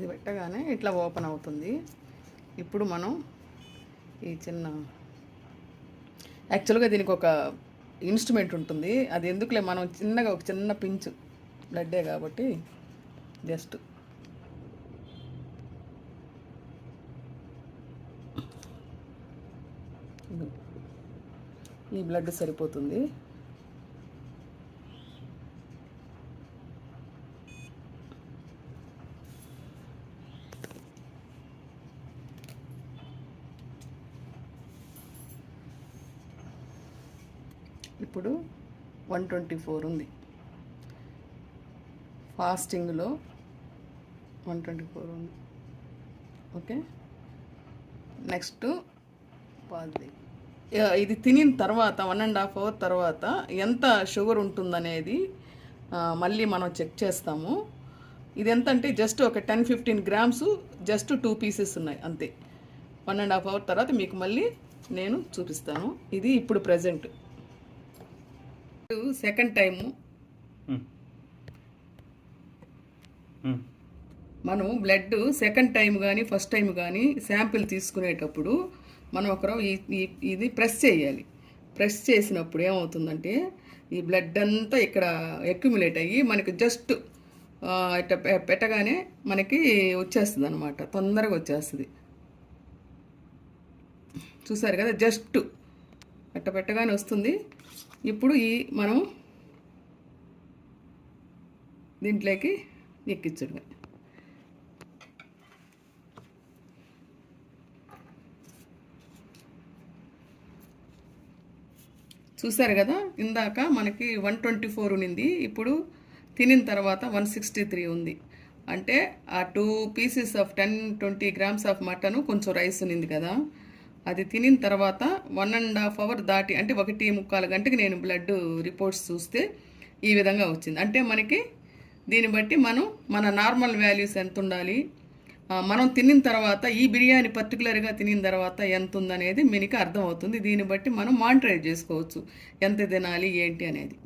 ఇది పెట్టగానే ఇట్లా ఓపెన్ అవుతుంది. ఇప్పుడు మనం ఈ చిన్న యాక్చువల్గా దీనికి ఒక ఇన్స్ట్రుమెంట్ ఉంటుంది. అది ఎందుకులే మనం చిన్నగా ఒక చిన్న పించు బ్లడ్డే కాబట్టి జస్ట్ ఈ బ్లడ్ సరిపోతుంది. ఇప్పుడు వన్ ట్వంటీ ఫోర్ ఉంది. ఫాస్టింగ్లో వన్ ట్వంటీ ఫోర్ ఉంది. ఓకే? నెక్స్ట్ పాజిటివ్ ఇది తినిన తర్వాత వన్ అండ్ హాఫ్ అవర్ తర్వాత ఎంత షుగర్ ఉంటుందనేది మళ్ళీ మనం చెక్ చేస్తాము. ఇది ఎంత అంటే జస్ట్ ఒక ten fifteen grams just two pieces ఉన్నాయి అంతే. వన్ అండ్ హాఫ్ అవర్ తర్వాత మీకు మళ్ళీ నేను చూపిస్తాను. ఇది ఇప్పుడు ప్రజెంట్. Second time. మనం బ్లడ్ సెకండ్ టైం కానీ ఫస్ట్ టైం కానీ శాంపిల్ తీసుకునేటప్పుడు మనం ఒకరు ఇది ప్రెస్ చేయాలి. ప్రెస్ చేసినప్పుడు ఏమవుతుందంటే ఈ బ్లడ్ అంతా ఇక్కడ అక్యుములేట్ అయ్యి మనకి జస్ట్ ఇట్ట పె- పెట్టగానే మనకి వచ్చేస్తుంది అనమాట తొందరగా వచ్చేస్తుంది. చూసారు కదా? జస్ట్ అట్ట పెట్టగానే వస్తుంది. ఇప్పుడు ఈ మనం దీంట్లోకి ఎక్కించడమే చూసారు కదా? ఇందాక మనకి వన్ ట్వంటీ ఫోర్ ఉన్నింది. ఇప్పుడు తినిన తర్వాత వన్ సిక్స్టీ త్రీ ఉంది. అంటే ఆ two pieces of ten twenty grams of mutton కొంచెం రైస్ ఉన్నింది కదా? అది తినిన తర్వాత వన్ అండ్ హాఫ్ అవర్ దాటి అంటే ఒకటి ముక్కాలు గంటకి నేను బ్లడ్ రిపోర్ట్స్ చూస్తే ఈ విధంగా వచ్చింది. అంటే మనకి దీన్ని బట్టి మనం మన నార్మల్ వాల్యూస్ ఎంత ఉండాలి మనం తినిన తర్వాత ఈ బిర్యానీ పర్టికులర్గా తినిన తర్వాత ఎంత ఉందనేది మీకు అర్థమవుతుంది. దీన్ని బట్టి మనం మానిటరైజ్ చేసుకోవచ్చు. ఎంత తినాలి ఏంటి అనేది.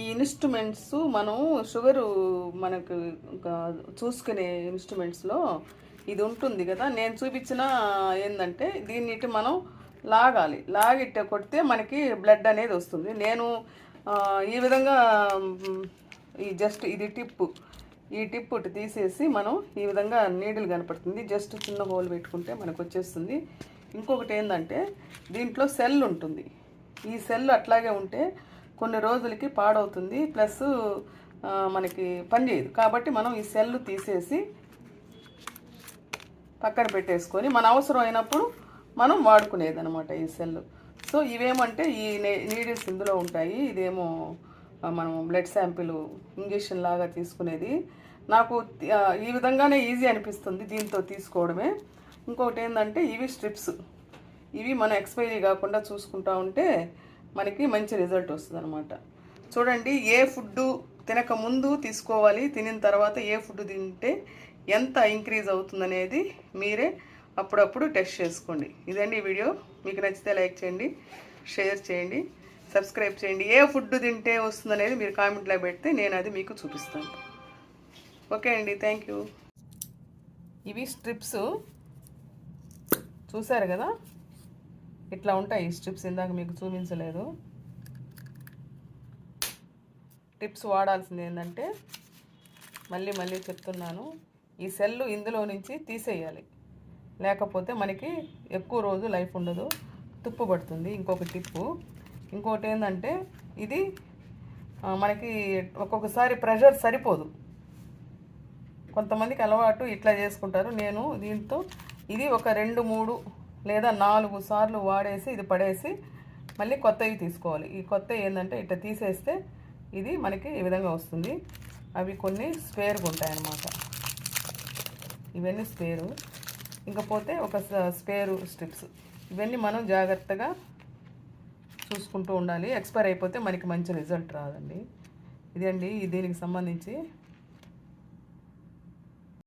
ఈ ఇన్స్ట్రుమెంట్స్ మనం షుగరు మనకు ఒక చూసుకునే ఇన్స్ట్రుమెంట్స్లో ఇది ఉంటుంది కదా. నేను చూపించిన ఏంటంటే దీన్ని మనం లాగాలి. లాగిట్ట కొడితే మనకి బ్లడ్ అనేది వస్తుంది. నేను ఈ విధంగా ఈ జస్ట్ ఇది టిప్పు ఈ టిప్పు తీసేసి మనం ఈ విధంగా నీడిల్ కనపడుతుంది. జస్ట్ చిన్న హోల్ పెట్టుకుంటే మనకు వచ్చేస్తుంది. ఇంకొకటి ఏంటంటే దీంట్లో సెల్ ఉంటుంది. ఈ సెల్ అట్లాగే ఉంటే కొన్ని రోజులకి పాడవుతుంది. ప్లస్ మనకి పనిచేయదు కాబట్టి మనం ఈ సెల్ తీసేసి పక్కన పెట్టేసుకొని మన అవసరం అయినప్పుడు మనం వాడుకునేది అనమాట ఈ సెల్. సో ఇవేమంటే ఈ నీడిల్స్ ఇందులో ఉంటాయి. ఇదేమో మనం బ్లడ్ శాంపిల్ ఇంజెక్షన్ లాగా తీసుకునేది. నాకు ఈ విధంగానే ఈజీ అనిపిస్తుంది దీంతో తీసుకోవడమే. ఇంకొకటి ఏంటంటే ఇవి స్ట్రిప్స్. ఇవి మనం ఎక్స్పైరీ కాకుండా చూసుకుంటా ఉంటే మనకి మంచి రిజల్ట్ వస్తుంది అనమాట చూడండి ఏ ఫుడ్ తినక ముందు తీసుకోవాలి తినిన తర్వాత ఏ ఫుడ్ తింటే ఎంత ఇంక్రీజ్ అవుతుందనేది మీరే అప్పుడప్పుడు టెస్ట్ చేసుకోండి. ఇదండి ఈ వీడియో మీకు నచ్చితే లైక్ చేయండి షేర్ చేయండి సబ్స్క్రైబ్ చేయండి. ఏ ఫుడ్ తింటే వస్తుందనేది మీరు కామెంట్లో పెడితే నేను అది మీకు చూపిస్తాను. ఓకే అండి థ్యాంక్ యూ ఇవి స్ట్రిప్స్ చూసారు కదా? ఇట్లా ఉంటాయి ఈ స్ట్రిప్స్ ఇందాక మీకు చూపించలేదు. టిప్స్ వాడాల్సింది ఏంటంటే మళ్ళీ మళ్ళీ చెప్తున్నాను. ఈ సెల్ ఇందులో నుంచి తీసేయాలి. లేకపోతే మనకి ఎక్కువ రోజు లైఫ్ ఉండదు. తుప్పు పడుతుంది. ఇంకొక టిప్పు. ఇంకోటి ఏంటంటే ఇది మనకి ఒక్కొక్కసారి ప్రెషర్ సరిపోదు. కొంతమందికి అలవాటు ఇట్లా చేసుకుంటారు. నేను దీంతో ఇది ఒక రెండు మూడు లేదా నాలుగు సార్లు వాడేసి ఇది పడేసి మళ్ళీ కొత్తవి తీసుకోవాలి. ఈ కొత్త ఏంటంటే ఇట్లా తీసేస్తే ఇది మనకి ఈ విధంగా వస్తుంది. అవి కొన్ని స్పేర్గా ఉంటాయి అన్నమాట ఇవన్నీ స్పేరు. ఇంకపోతే ఒక స్పేరు స్ట్రిప్స్. ఇవన్నీ మనం జాగ్రత్తగా చూసుకుంటూ ఉండాలి. ఎక్స్పైర్ అయిపోతే మనకి మంచి రిజల్ట్ రాదండి. ఇదండి దీనికి సంబంధించి